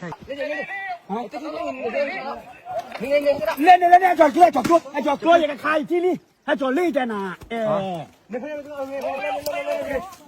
เล่นเล่นเล่นจอดกล้วยจอดกลวยไอจอดกล้วยอย่างกับใครที่นี่ให้จอดลี่แต่น่ะเออ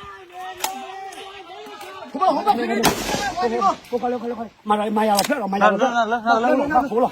火把了，火把了，快点，快点，快点，快点，马上，马上，老漂亮，马上，老漂亮，来来来来来来，火